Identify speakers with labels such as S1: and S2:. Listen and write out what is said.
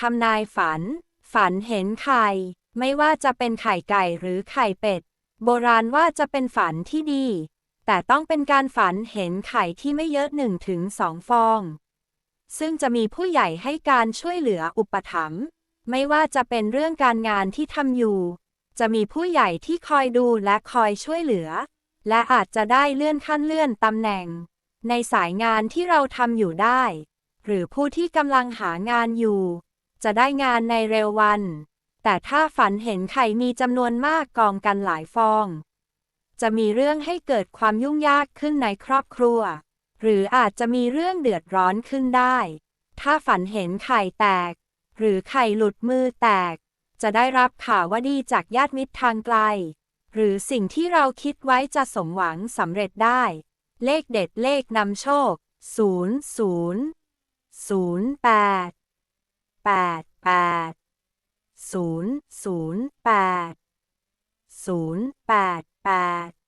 S1: ทำนายฝัน ฝันเห็นไข่ ไม่ว่าจะเป็นไข่ไก่หรือไข่เป็ด โบราณว่าจะเป็นฝันที่ดี แต่ต้องเป็นการฝันเห็นไข่ที่ไม่เยอะหนึ่งถึงสองฟอง ซึ่งจะมีผู้ใหญ่ให้การช่วยเหลืออุปถัมภ์ไม่ว่าจะเป็นเรื่องการงานที่ทำอยู่ จะมีผู้ใหญ่ที่คอยดูและคอยช่วยเหลือ และอาจจะได้เลื่อนขั้นเลื่อนตำแหน่ง ในสายงานที่เราทำอยู่ได้ หรือผู้ที่กำลังหางานอยู่ จะได้งานในเร็ววัน แต่ถ้าฝันเห็นไข่มีจำนวนมากกองกันหลายฟอง จะมีเรื่องให้เกิดความยุ่งยากขึ้นในครอบครัว หรืออาจจะมีเรื่องเดือดร้อนขึ้นได้ ถ้าฝันเห็นไข่แตก หรือไข่หลุดมือแตก จะได้รับข่าวว่าดีจากญาติมิตรทางไกล หรือสิ่งที่เราคิดไว้จะสมหวังสำเร็จได้ เลขเด็ดเลขนำโชค 0 0 0 8 8 8 0 0 8 0 8 8